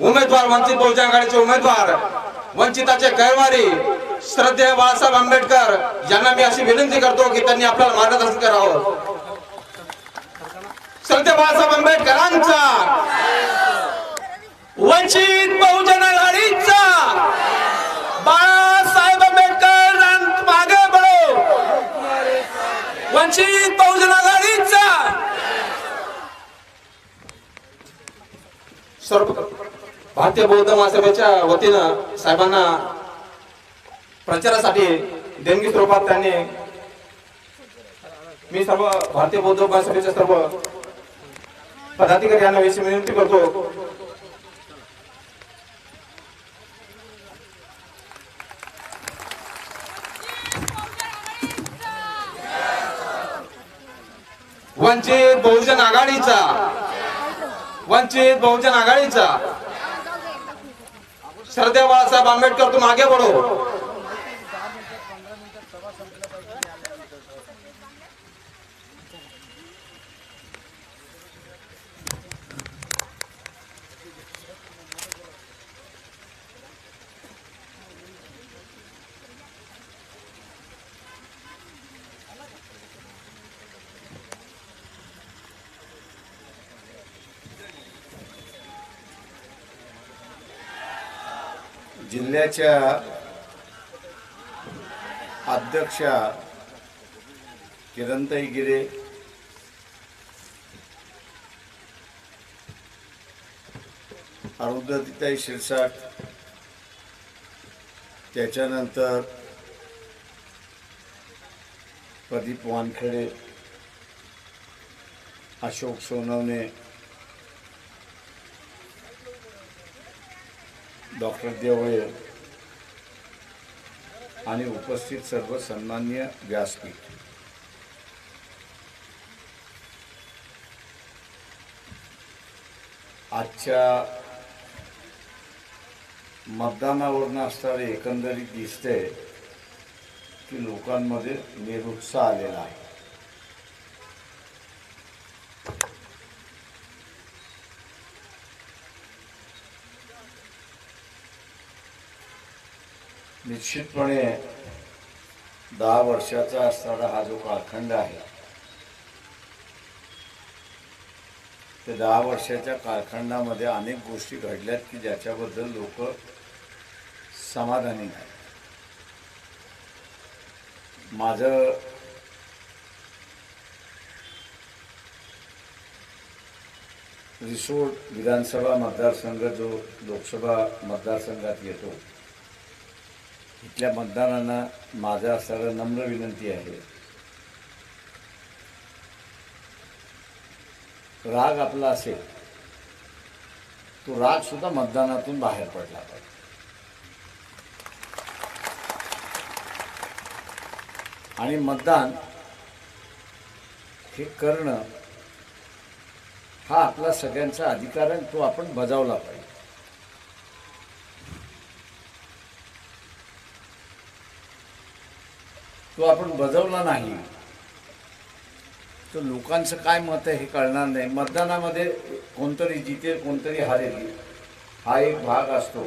उमेदवार वंचित बहुजन आघाडीचे उमेदवार वंचिताचे कैवारी श्रद्धेय बाळासाहेब आंबेडकर यांना मी अशी विनंती करतो की त्यांनी आपल्याला मार्गदर्शन करावं. श्रद्धेय बाळासाहेब आंबेडकरांचा वंचित बहुजन आघाडीचा बाळासाहेब आंबेडकर मागे पडो वंचित बहुजन आघाडीचा. सर्व भारतीय बौद्ध महासभेच्या वतीनं साहेबांना प्रचारासाठी देणगी स्वरूपात त्यांनी मी सर्व भारतीय बौद्ध महासभेच्या सर्व पदाधिकारी यांना विषयी विनंती करतो. वंचित बहुजन आघाडीचा वंचित बहुजन आघाडीचा. सरदेव बाळासाहेब आंबेडकर तुम आगे बढ़ो जिल्ह्याच्या अध्यक्षा किरणताई गिरे अरुंधतीताई शिरसाट त्याच्यानंतर प्रदीप वानखेडे अशोक सोनवणे डॉक्टर देवळे आणि उपस्थित सर्व सन्मान्य व्यासपीठ. आजच्या मतदानावरून असणारे एकंदरीत दिसते की लोकांमध्ये निरुत्साह आलेला आहे. निश्चितपणे दहा वर्षाचा असणारा हा जो कालखंड आहे त्या दहा वर्षाच्या कालखंडामध्ये अनेक गोष्टी घडल्यात की ज्याच्याबद्दल लोक समाधानी नाही माझं रिसोड विधानसभा मतदारसंघ जो लोकसभा मतदारसंघात येतो इथल्या मतदारांना माझ्या सर्व नम्र विनंती आहे. राग आपला असेल तो राग सुद्धा मतदानातून बाहेर पडला पाहिजे. आणि मतदान हे करणं हा आपला सगळ्यांचा अधिकार आहे तो आपण बजावला पाहिजे. तो आपण बजवला नाही. तर लोकांचं काय मत आहे हे कळणार नाही. मतदानामध्ये कोणतरी जितेल कोणतरी हारेल हा एक भाग असतो.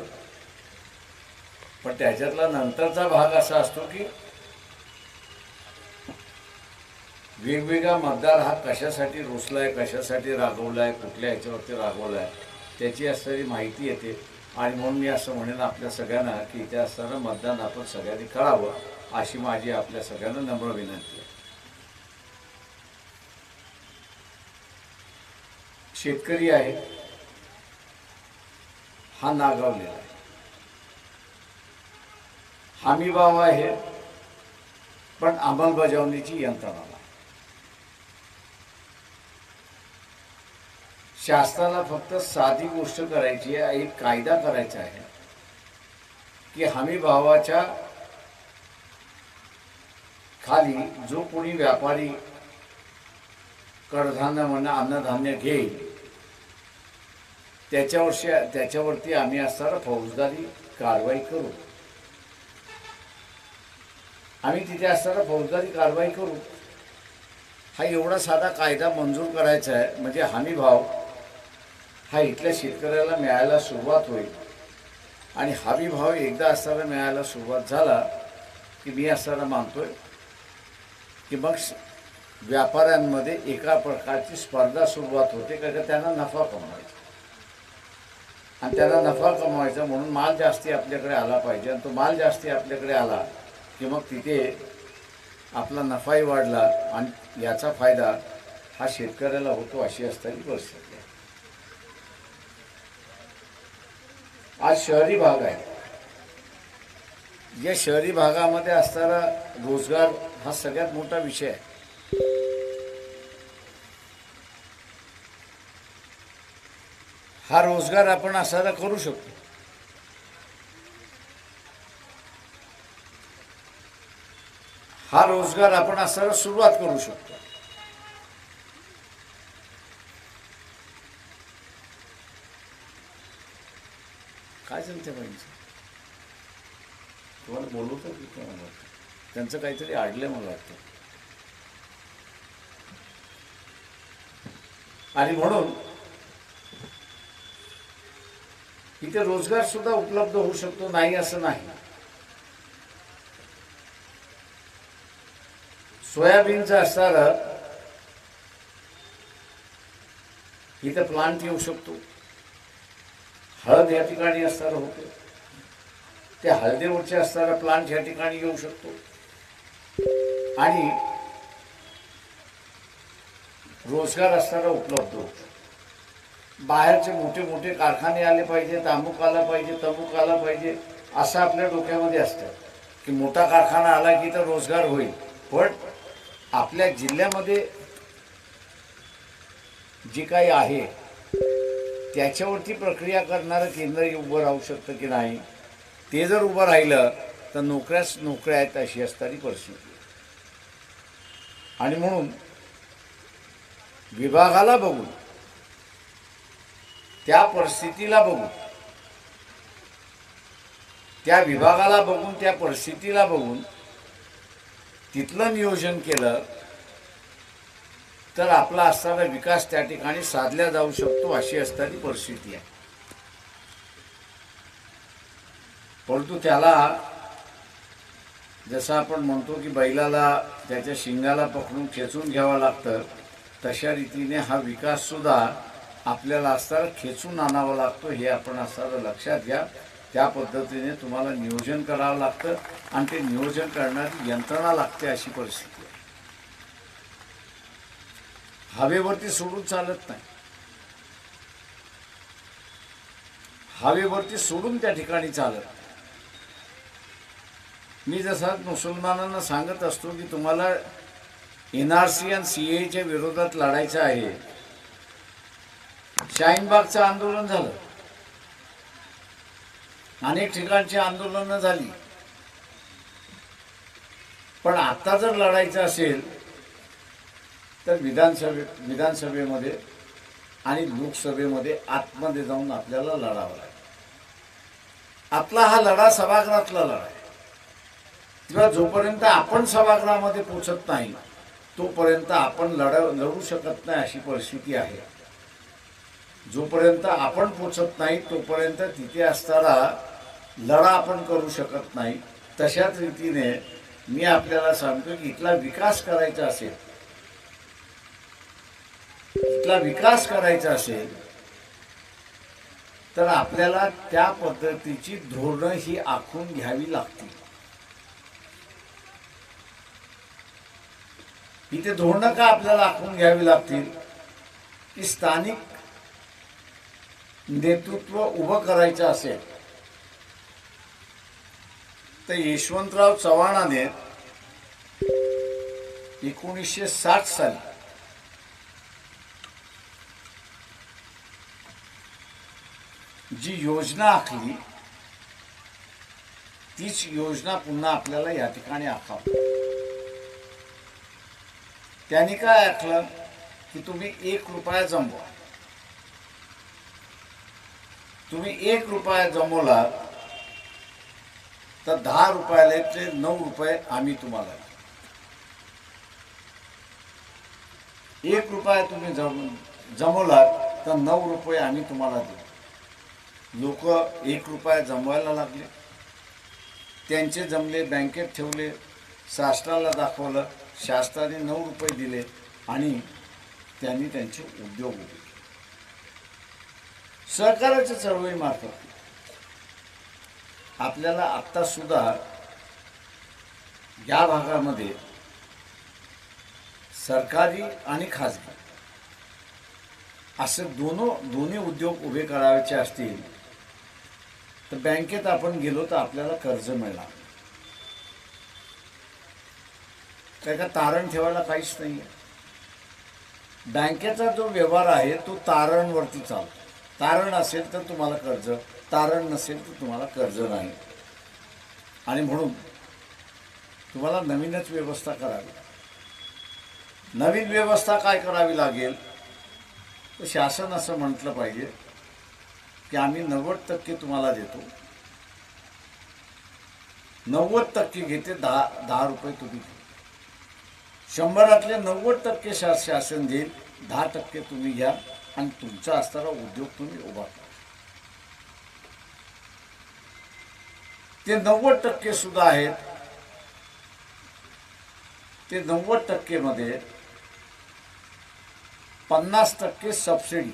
पण त्याच्यातला नंतरचा भाग असा असतो की वेगवेगळा मतदार हा कशासाठी रुसलाय कशासाठी रागवलाय कुठल्या ह्याच्यावरती रागवलाय त्याची असणारी माहिती येते. आणि म्हणून मी असं म्हणेन आपल्या सगळ्यांना की त्या असताना मतदान आपण सगळ्यांनी करावं. अशी माझी आपल्या सगळ्यांना नम्र विनंती आहे शेतकरी आहे हा नागावलेला आहे हमी भाव आहे पण अंमलबजावणीची यंत्रणा नाही. शासनाला फक्त साधी गोष्ट करायची आहे एक कायदा करायचा आहे की हमी भावाच्या खाली जो कोणी व्यापारी कडधान्य म्हणा अन्नधान्य घेईल त्याच्यावरशी त्याच्यावरती आम्ही असणारा फौजदारी कारवाई करू. आम्ही तिथे असणारा फौजदारी कारवाई करू. हा एवढा साधा कायदा मंजूर करायचा आहे म्हणजे हमी भाव हा इथल्या शेतकऱ्याला मिळायला सुरुवात होईल. आणि हमी भाव एकदा असताना मिळायला सुरुवात झाला की मी असताना मानतोय की मग व्यापाऱ्यांमध्ये एका प्रकारची स्पर्धा सुरुवात होते का त्यांना नफा कमवायचा. आणि त्यांना नफा कमवायचा म्हणून माल जास्ती आपल्याकडे आला पाहिजे. आणि तो माल जास्ती आपल्याकडे आला की मग तिथे आपला नफाही वाढला आणि याचा फायदा हा शेतकऱ्याला होतो अशी असताना परिस्थिती आहे. आज शहरी भाग आहे. या शहरी भागामध्ये असणारा रोजगार हा सगळ्यात मोठा विषय आहे. हा रोजगार आपण असायला करू शकतो. हा रोजगार आपण असायला सुरुवात करू शकतो. काय चालते पाहिजे तुम्हाला बोलवतं की काय मला त्यांचं काहीतरी आडलंय मला वाटतं. आणि म्हणून इथे रोजगार सुद्धा उपलब्ध होऊ शकतो नाही असं नाही. सोयाबीनचं असणारं इथं प्लांट येऊ शकतो. हळद या ठिकाणी असणारं होतं. ते हळदीवरचे असणारा प्लांट या ठिकाणी येऊ शकतो. आणि रोजगार असणारा उपलब्ध होतो. बाहेरचे मोठे मोठे कारखाने आले पाहिजेत अमुक आला पाहिजे तमुक आला पाहिजे असं आपल्या डोक्यामध्ये असतं. की मोठा कारखाना आला की तर रोजगार होईल. पण आपल्या जिल्ह्यामध्ये जे काही आहे त्याच्यावरती प्रक्रिया करणारं केंद्र उभं राहू शकतं की नाही? ते जर उभं राहिलं तर नोकऱ्याच नोकऱ्या आहेत अशी असणारी परिस्थिती. आणि म्हणून विभागाला बघून त्या परिस्थितीला बघून त्या विभागाला बघून त्या परिस्थितीला बघून तिथलं नियोजन केलं तर आपला असणारा विकास त्या ठिकाणी साधला जाऊ शकतो अशी असणारी परिस्थिती आहे. परंतु त्याला जसं आपण म्हणतो की बैलाला त्याच्या शिंगाला पकडून खेचून घ्यावं लागतं तशा रीतीने हा विकास सुद्धा आपल्याला असताना खेचून आणावा लागतो हे आपण असताना लक्षात घ्या. त्या पद्धतीने तुम्हाला नियोजन करावं लागतं आणि ते नियोजन करणारी यंत्रणा लागते अशी परिस्थिती आहे. हवेवरती सोडून चालत नाही. हवेवरती सोडून त्या ठिकाणी चालत नाही. मी जसं मुसलमानांना सांगत असतो की तुम्हाला एन आर सी आणि सी एच्या विरोधात लढायचं आहे. शाहीनबागचं आंदोलन झालं. अनेक ठिकाणची आंदोलनं झाली. पण आता जर लढायचं असेल तर विधानसभे विधानसभेमध्ये आणि लोकसभेमध्ये आतमध्ये जाऊन आपल्याला लढावं लागेल. आपला हा लढा सभागृहातला लढा आहे किंवा जोपर्यंत आपण सभागृहामध्ये पोचत नाही तोपर्यंत आपण लढ लढू शकत नाही अशी परिस्थिती आहे. जोपर्यंत आपण पोचत नाही तोपर्यंत तिथे असताना लढा आपण करू शकत नाही. तशाच रीतीने मी आपल्याला सांगतो की इथला विकास करायचा असेल इथला विकास करायचा असेल तर आपल्याला त्या पद्धतीची धोरणं ही आखून घ्यावी लागतील. इथे धोरणं का आपल्याला आखून घ्यावी लागतील? की स्थानिक नेतृत्व उभं करायचं असेल. तर यशवंतराव चव्हाणाने एकोणीसशे साठ साली जी योजना आखली तीच योजना पुन्हा आपल्याला या ठिकाणी आखावी. त्यांनी काय आखलं? की तुम्ही एक रुपया जमवा. तुम्ही एक रुपया जमवला तर दहा रुपयाचे नऊ रुपये आम्ही तुम्हाला देऊ. एक रुपया तुम्ही जम जमवलात तर नऊ रुपये आम्ही तुम्हाला देऊ. लोक एक रुपया जमवायला लागले. त्यांचे जमले बँकेत ठेवले शासनाला दाखवलं शासनाने नऊ रुपये दिले आणि त्यांनी त्यांचे उद्योग उभे सहकाराच्या चळवळीमार्फत. आपल्याला आत्तासुद्धा या भागामध्ये सरकारी आणि खाजगी असे दोनो दोन्ही उद्योग उभे करायचे असतील तर बँकेत आपण गेलो तर आपल्याला कर्ज मिळणार. काय का तारण ठेवायला काहीच नाही आहे बँकेचा जो व्यवहार आहे तो तारणवरती चालतो. तारण असेल तर तुम्हाला कर्ज तारण नसेल तर तुम्हाला कर्ज नाही. आणि म्हणून तुम्हाला नवीनच व्यवस्था करावी. नवीन व्यवस्था काय करावी लागेल? तर शासन असं म्हटलं पाहिजे की आम्ही नव्वद टक्के तुम्हाला देतो. नव्वद टक्के घेते दहा दहा रुपये तुम्ही शंभरातले नव्वद टक्के शा शासन देईल दहा टक्के तुम्ही घ्या आणि तुमचा असणारा उद्योग तुम्ही उभा करा. ते नव्वद टक्के सुद्धा आहेत. ते नव्वद टक्केमध्ये पन्नास टक्के सबसिडी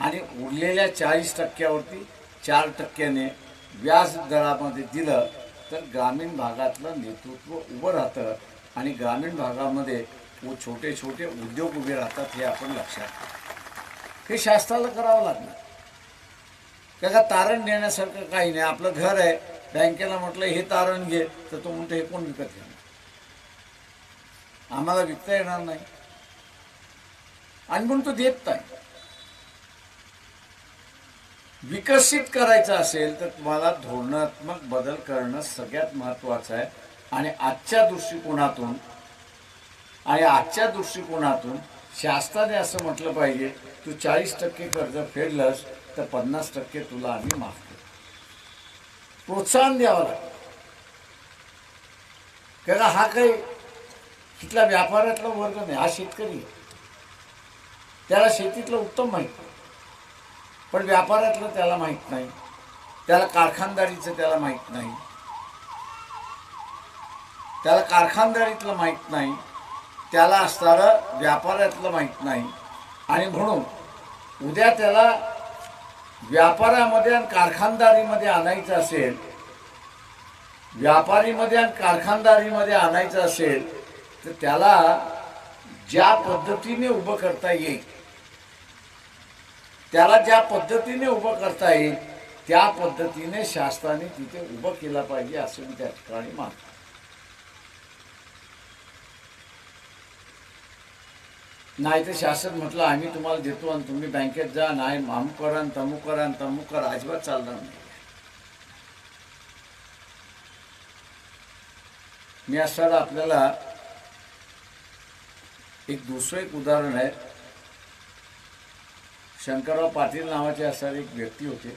आणि उरलेल्या चाळीस टक्क्यावरती चार टक्क्याने व्याज दरामध्ये दिलं तर ग्रामीण भागातलं नेतृत्व उभं राहतं आणि ग्रामीण भागामध्ये व छोटे छोटे उद्योग उभे राहतात हे आपण लक्षात हे शासनाला करावं लागणार. त्याला तारण देण्यासारखं काही नाही. आपलं घर आहे. बँकेला म्हटलं हे तारण घे. तर तो म्हणतो हे कोण विकत घेणार? आम्हाला विकता येणार नाही. आणि म्हणून तो देत नाही. विकसित करायचं असेल तर तुम्हाला धोरणात्मक बदल करणं सगळ्यात महत्त्वाचं आहे. आणि आजच्या दृष्टिकोनातून आणि आजच्या दृष्टिकोनातून शासनाने असं म्हटलं पाहिजे तू चाळीस टक्के कर्ज फेडलंस तर पन्नास टक्के तुला आम्ही माफ करू. प्रोत्साहन द्यावं लागतं कारण हा काही तिथला व्यापारातला वर्ग नाही हा शेतकरी त्याला शेतीतलं उत्तम माहिती. पण व्यापारातलं त्याला माहीत नाही. त्याला कारखानदारीचं त्याला माहीत नाही. त्याला कारखानदारीतलं माहीत नाही. त्याला असणारं व्यापारातलं माहीत नाही. आणि म्हणून उद्या त्याला व्यापारामध्ये आणि कारखानदारीमध्ये आणायचं असेल व्यापारीमध्ये आणि कारखानदारीमध्ये आणायचं असेल तर त्याला ज्या पद्धतीने उभं करता येईल त्याला ज्या पद्धतीने उभं करता येईल त्या पद्धतीने शासनाने तिथे उभं केलं पाहिजे असं मी त्या ठिकाणी मानतो. नाही तर शासन म्हटलं आम्ही तुम्हाला देतो आणि तुम्ही बँकेत जा नाही अमुक करा आणि तमुक करा आणि तमुक करा अजिबात चालणार नाही. मी असताना आपल्याला एक दुसरं एक उदाहरण आहे. शंकरराव पाटील नावाचे असणारे एक व्यक्ती होते.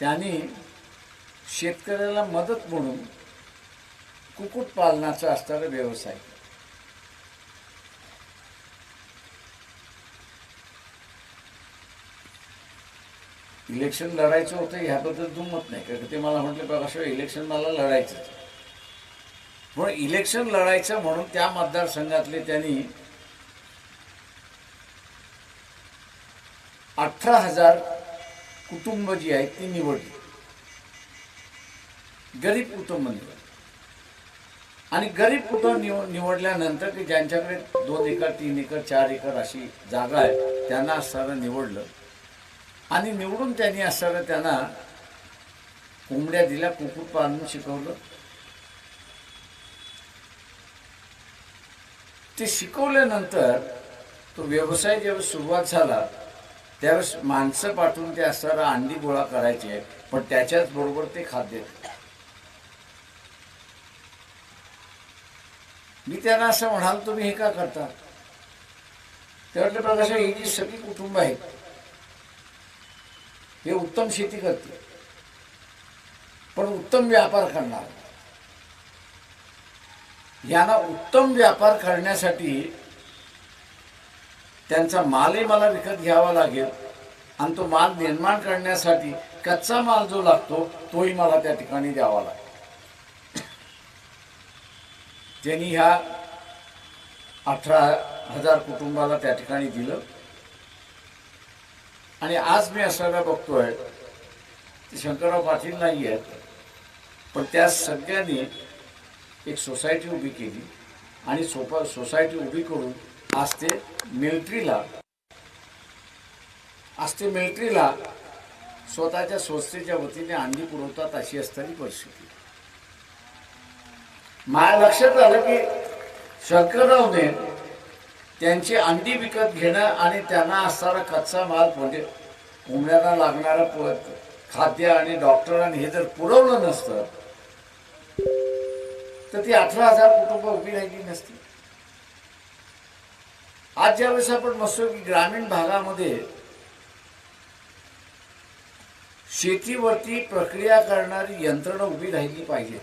त्यांनी शेतकऱ्याला मदत म्हणून कुक्कुटपालनाचा असणारा व्यवसाय इलेक्शन लढायचं होतं ह्याबद्दल दुमत नाही कारण ते मला म्हटलं बघा इलेक्शन मला लढायचं म्हणून इलेक्शन लढायचं म्हणून त्या मतदारसंघातले त्यांनी अठरा हजार कुटुंब जी आहेत ती निवडली. गरीब कुटुंब निवडली. आणि गरीब कुटुंब निव निवडल्यानंतर की ज्यांच्याकडे दोन एकर तीन एकर चार एकर अशी जागा आहे त्यांना असताना निवडलं. आणि निवडून त्यांनी असताना त्यांना कोंबड्या दिल्या कुक्कुटपालन शिकवलं. ते शिकवल्यानंतर तो व्यवसाय जेव्हा सुरुवात झाला त्यावेळेस माणसं पाठवून ते असणारा अंडी गोळा करायचे पण त्याच्याच बरोबर ते खाद्य. मी त्यांना असं म्हणाल तुम्ही हे का करता? ते म्हटलं ही जी सगळी कुटुंब आहेत हे उत्तम शेती करते पण उत्तम व्यापार करणार. यांना उत्तम व्यापार करण्यासाठी त्यांचा मालही मला विकत घ्यावा लागेल आणि तो माल निर्माण करण्यासाठी कच्चा माल जो लागतो तोही मला त्या ठिकाणी द्यावा लागेल. त्यांनी ह्या अठरा हजार कुटुंबाला त्या ठिकाणी दिलं. आणि आज मी असायला बघतोय ते शंकरराव पाटील नाही आहेत पण त्या सगळ्यांनी एक सोसायटी उभी केली आणि सोपा सोसायटी उभी करून आज ते मिलिटरीला आज ते मिलिटरीला स्वतःच्या संस्थेच्या वतीने अंडी पुरवतात अशी असताना परिस्थिती. माझ्या लक्षात आलं की शंकररावने त्यांची अंडी विकत घेणं आणि त्यांना असणारा कच्चा माल म्हणजे कोंबड्यांना लागणारं खाद्य आणि डॉक्टरांनी हे जर पुरवलं नसतं तर ती अठरा हजार कुटुंब उभी राहिली नसती. आज ज्यावेळेस आपण बसतो की ग्रामीण भागामध्ये शेतीवरती प्रक्रिया करणारी यंत्रणा उभी राहिली पाहिजे.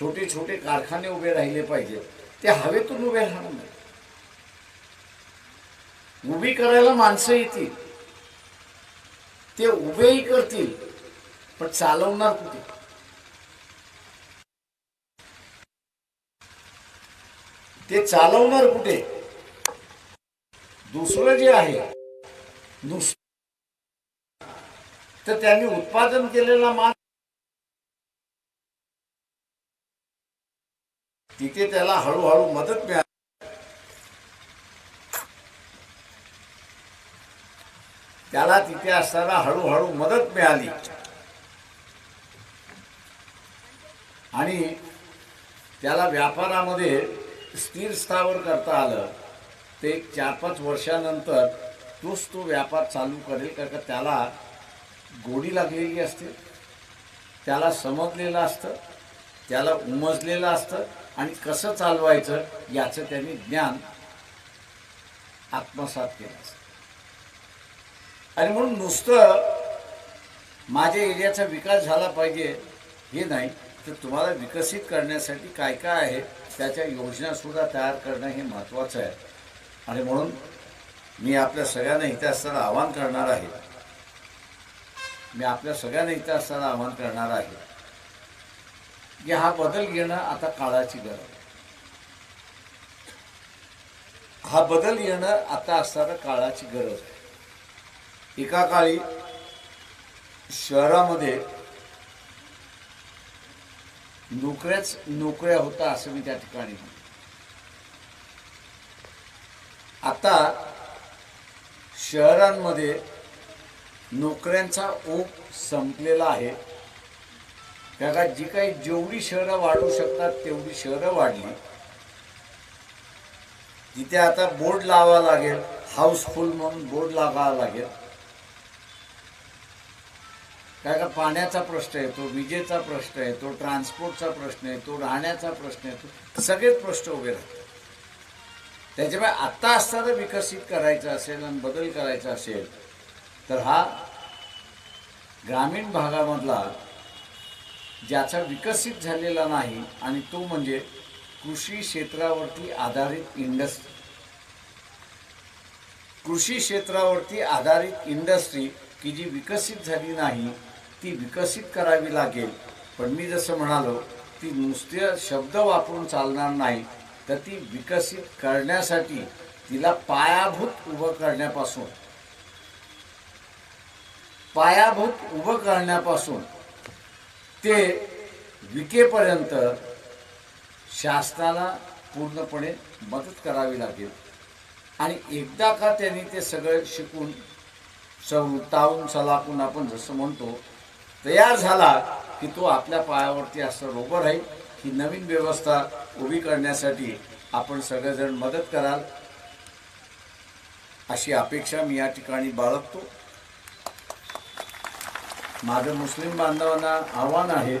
छोटे छोटे कारखाने उभे राहिले पाहिजे. ते हवेतून उभे राहणार नाही. उभी करायला माणसं येतील. ते उभेही करतील पण चालवणार कुठे? ते चालवणार कुठे? दुसरं जे आहे दुस तर त्यांनी उत्पादन केलेला माल तिथे त्याला हळूहळू मदत मिळाली. त्याला तिथे असताना हळूहळू मदत मिळाली. आणि त्याला व्यापारामध्ये स्थिर स्थावर करता आलं ते चार पाच वर्षानंतर तोच तो व्यापार चालू करेल कारण का त्याला गोडी लागलेली असते त्याला समजलेलं असतं त्याला उमजलेलं असतं आणि कसं चालवायचं याचं त्यांनी ज्ञान आत्मसात केलं असतं. आणि म्हणून नुसतं माझ्या एरियाचा विकास झाला पाहिजे हे नाही. तर तुम्हाला विकसित करण्यासाठी काय काय आहे त्याच्या योजनासुद्धा तयार करणं हे महत्त्वाचं आहे. आणि म्हणून मी आपल्या सगळ्यांना इथे असताना आवाहन करणार आहे. मी आपल्या सगळ्यांना इथे असताना आवाहन करणार आहे. की हा बदल घेणं आता काळाची गरज आहे. हा बदल येणं आता असताना काळाची गरज आहे. एका काळी शहरामध्ये नोकऱ्याच नोकऱ्या होता असं मी त्या ठिकाणी आता शहरांमध्ये नोकऱ्यांचा ओप संपलेला आहे. त्याला जी काही जेवढी शहरं वाढू शकतात तेवढी शहरं वाढली. तिथे आता बोर्ड लावावा लागेल हाऊसफुल म्हणून बोर्ड लावावा लागेल. काय का पाण्याचा प्रश्न येतो विजेचा प्रश्न येतो ट्रान्सपोर्टचा प्रश्न येतो राहण्याचा प्रश्न येतो सगळेच प्रश्न उभे राहतात. त्याच्यामुळे आत्ता असताना विकसित करायचं असेल आणि बदल करायचा असेल तर हा ग्रामीण भागामधला ज्याचा विकसित झालेला नाही आणि तो म्हणजे कृषी क्षेत्रावरती आधारित इंडस्ट्री. कृषी क्षेत्रावरती आधारित इंडस्ट्री की जी विकसित झाली नाही ती विकसित करावी लागेल. पण मी जसं म्हणालो ती नुसते शब्द वापरून चालणार नाही तर ती विकसित करण्यासाठी तिला पायाभूत उभं करण्यापासून पायाभूत उभं करण्यापासून ते विकेपर्यंत शासनाला पूर्णपणे मदत करावी लागेल. आणि एकदा का त्यांनी ते सगळं शिकून सव सलाकून आपण जसं म्हणतो तयार झाला की तो आपल्या पायावरती असं उभं राहील ही नवीन व्यवस्था उभी करण्यासाठी आपण सगळेजण मदत कराल. अशी अपेक्षा मी या ठिकाणी बाळगतो. माझं मुस्लिम बांधवांना आव्हान आहे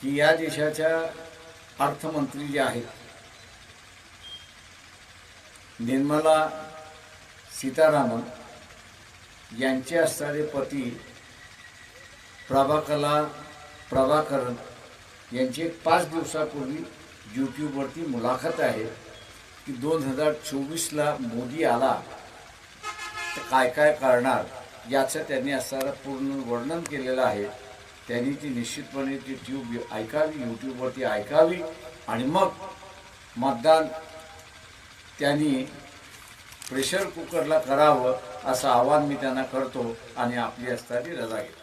की या देशाच्या अर्थमंत्री जे आहेत निर्मला सीतारामन यांचे असणारे पती प्रभाकला प्रभाकरण यांची एक पाच दिवसापूर्वी यूट्यूबवरती मुलाखत आहे की दोन हजार चोवीसला मोदी आला तर काय काय करणार याचं त्यांनी असणारं पूर्ण वर्णन केलेलं आहे. त्यांनी ती निश्चितपणे ती ट्यूब ऐकावी यूट्यूबवरती ऐकावी आणि मग मतदान त्यांनी प्रेशर कुकरला करावं. असं आवाहन मी त्यांना करतो आणि आपली असणारी रजा घेतो.